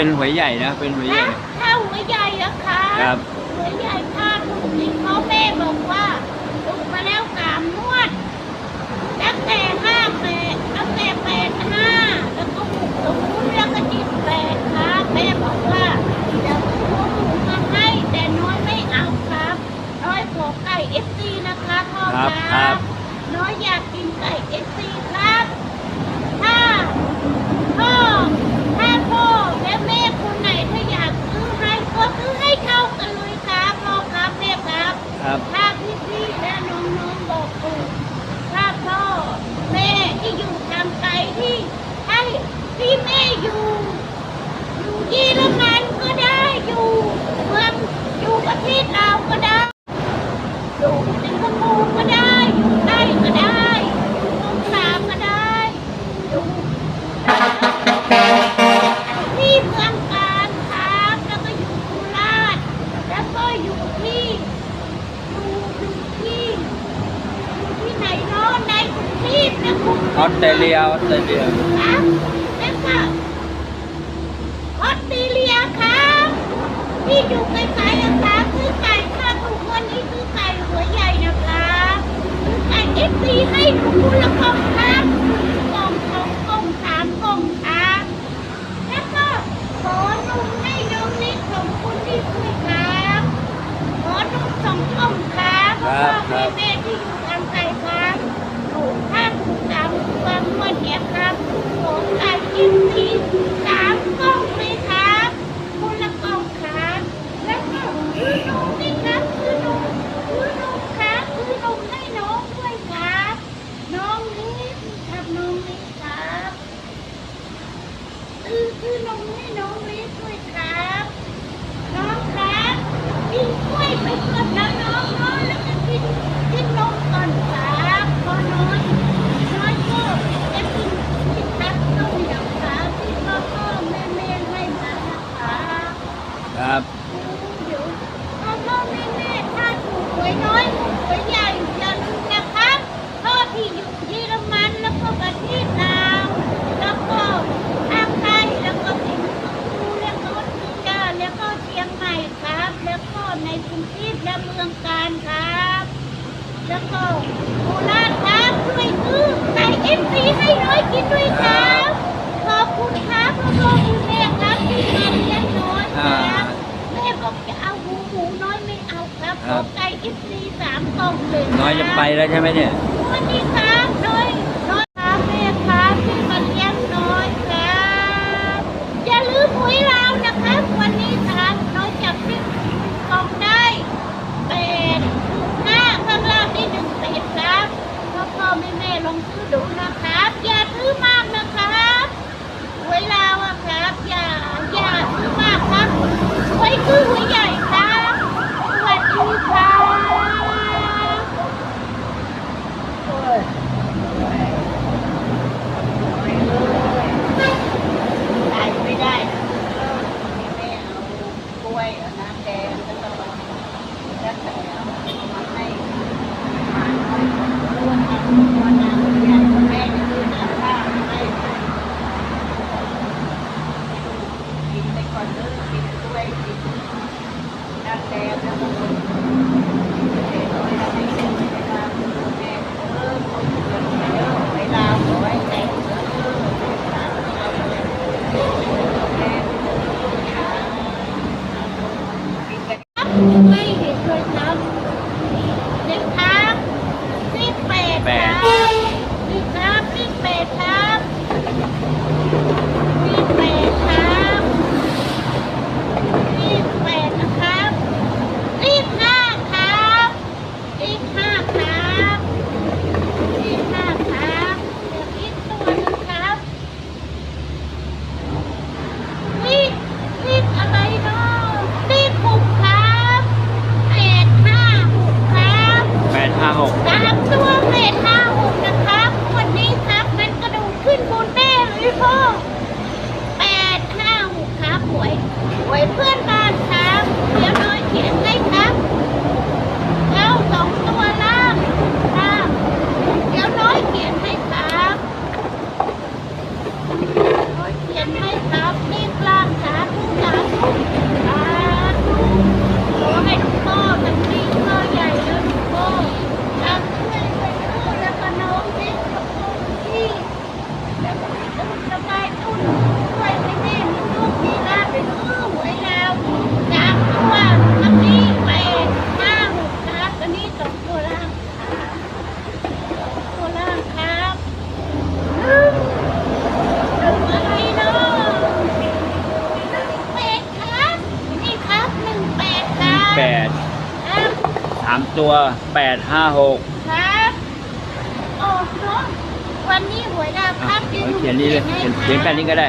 เป็นหวยใหญ่นะเป็นหวยใหญ่ถ้าหัวใหญ่นะคะครับหัวใหญ่ภาพถูกที่อแม่บอกว่า อยู่ไกลๆนะครับซื้อไก่ข้าวถูกวันนี้คือไก่หัวใหญ่นะคะคือไก่เอฟซีให้หนูคุณละอครับกล่องสองกล่องสามกล่องครัแล้วก็ขอนมให้น้องนิดของคุณที่คุยครับขอนมสองกล่องครับแล้วก็ให้แม่ น้อยกินด้วยครับ ขอบคุณครับขอบคุณแม่ครับที่มาเลี้ยงน้อยครับแม่บอกจะเอาหมูหมูน้อยไม่เอาครับขอไก่กิฟซีสามกล่องเลยน้อยจะไปแล้วใช่ไหมเนี่ย วันนี้ครับน้อย ดุนะครับ อย่าซื้อมากนะครับ เวลาวอะครับ อย่า อย่าซื้อมากครับไว้ซื้อหวยใหญ่ เป็ดพี่รับแปดครับพี่เปดครับพี่เปดนะครัรีบห้าครับรีบห้าครับรีบห้าครับเหลืออีกตัวหนึงครับรีบรีบอะไรเนาะรีบหกครับเปดห้าหกครับ แปดห้าหก ครับามตัวแปดห้าหกครับอ้วันนี้หวยน้าพักอยู่เขียนนี่เลยเขียนแค่นี้ก็ได้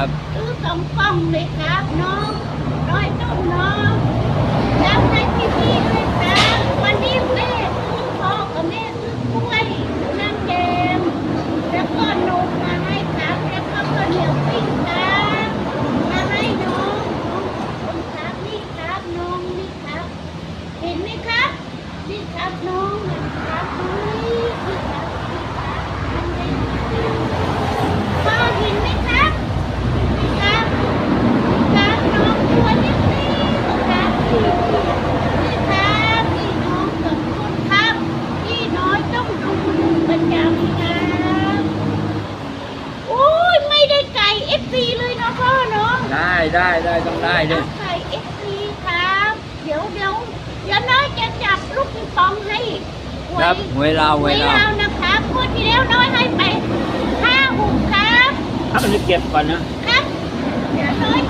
ครับซื้อสองกล่องเลยครับน้องร้อยต้มน้องแล้วให้พี่พี่ด้ยครับวันนี้แม่ซื้อพ่อกับแม่ซื้อกล้วยน้ำแกงแล้วก็นมมาให้ครับแล้วก็ข้าเหนียวปิ้งครับมาให้น้องน้องครับนี่ครับน้องนี่ครับ เห็นไหมครับนี่ครับน้อง ลาวไวลานะครับพูดทีเดียวน้อยให้ไปห้าหุบครับ ถ้ามันจะเก็บก่อนนะครับ เดี๋ยวน้อย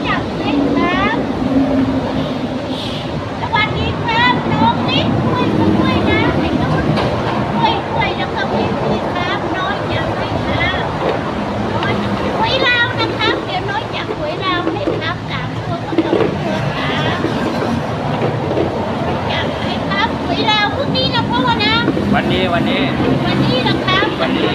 วันนี้วันนี้ วันนี้นะครับวันนี้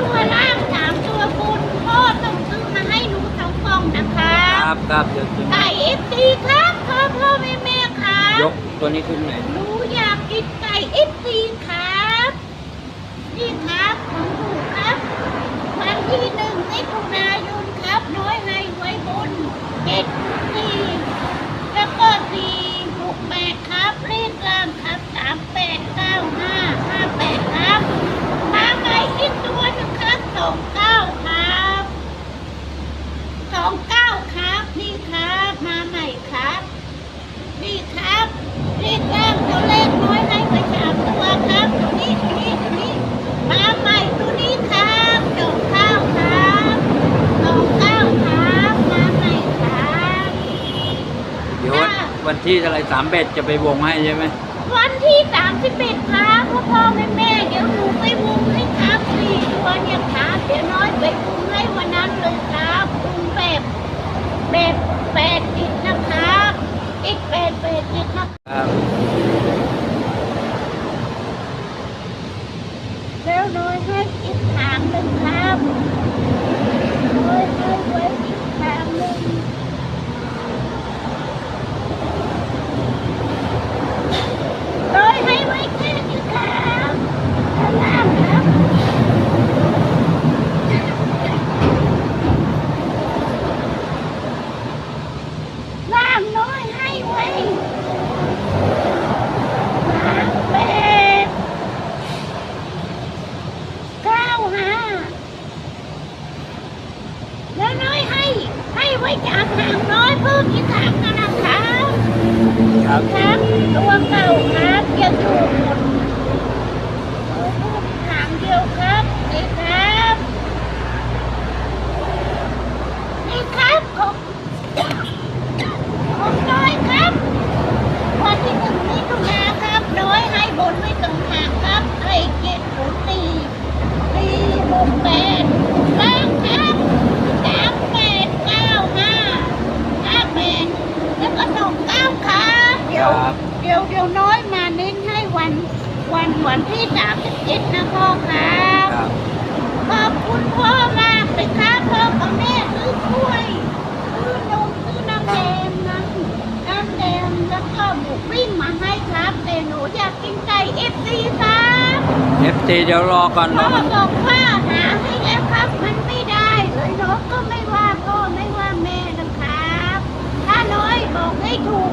ตัวล่างสามตัวบนพ่อส่งซื้อมาให้หนูสองกองนะคะครับครับเดี๋ยไก่เอฟซีครับพ่อพ่อแม่แม่ครับยกตัวนี้ขึ้นหน่อยหนูอยากกินไก่เอฟซีครับนี่ครับของถูกครับ วันที่หนึ่งมิถุนายนครับน้อยในไว้บนเจ็ดสี่ ที่อะไรสามเบ็ดจะไปวงให้ใช่ไหมวันที่สา วันวันวันที่สามสิบเอ็ดนะพ่อครับขอบคุณพ่อมากเลยครับพ่อกับแม่ซื้อกล้วยซื้อนมซื้อน้ำแดงน้ำน้ำแดงแล้วก็หมูปิ้งมาให้ครับแต่หนูอยากกินไก่เอฟซีครับ เอฟซีเดี๋ยวรอก่อนนะพ่อบอกว่าหาให้แล้วครับมันไม่ได้เลยน้อก็ไม่ว่าพ่อไม่ว่าแม่นะครับ ถ้าน้อยบอกให้ถูก